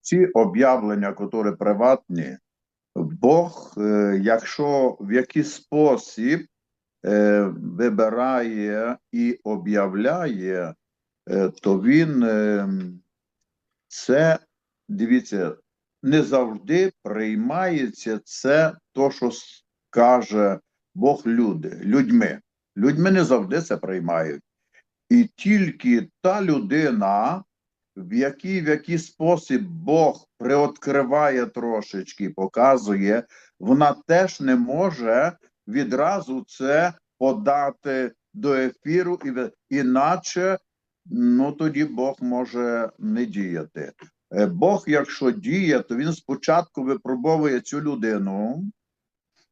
ці об'явлення, які приватні, Бог, е, якщо в якийсь спосіб е, вибирає і об'являє, е, то він це, дивіться, не завжди приймається це то, що скаже Бог люди, людьми. Людьми не завжди це приймають. І тільки та людина, в який в який спосіб Бог приоткриває трошечки, показує, вона теж не може відразу це подати до ефіру, іначе ну тоді Бог може не діяти. Е, Бог, якщо діє, то він спочатку випробовує цю людину,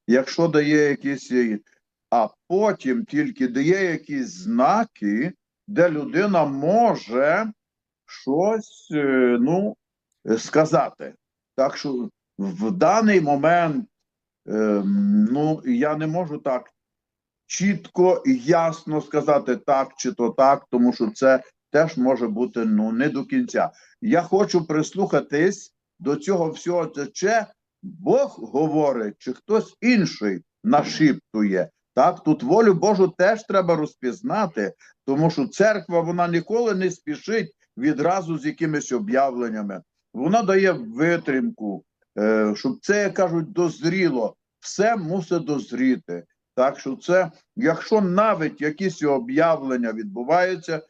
якщо дає якісь, їй- а потім тільки дає якісь знаки, де людина може щось е, ну, е, сказати. Так що в даний момент ем, ну, я не можу так чітко і ясно сказати так чи то так, тому що це теж може бути ну, не до кінця. Я хочу прислухатись до цього всього, це чи Бог говорить, чи хтось інший нашіптує. Так, тут волю Божу теж треба розпізнати, тому що церква вона ніколи не спішить відразу з якимись об'явленнями. Вона дає витримку, е, щоб це, як кажуть, дозріло. Все мусить дозріти. Так що це, якщо навіть якісь об'явлення відбуваються,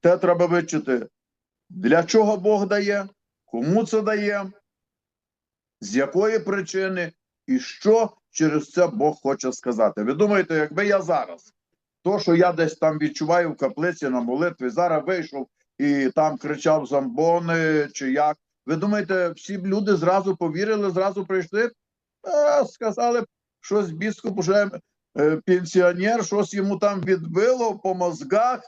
те треба вичити, для чого Бог дає, кому це дає, з якої причини і що через це Бог хоче сказати. Ви думаєте, якби я зараз, то, що я десь там відчуваю в каплиці на молитві, зараз вийшов і там кричав замбони чи як. Ви думаєте, всі люди зразу повірили, зразу прийшли? А, сказали, щось біскуп уже е, пенсіонер, щось йому там відбило по мозгах.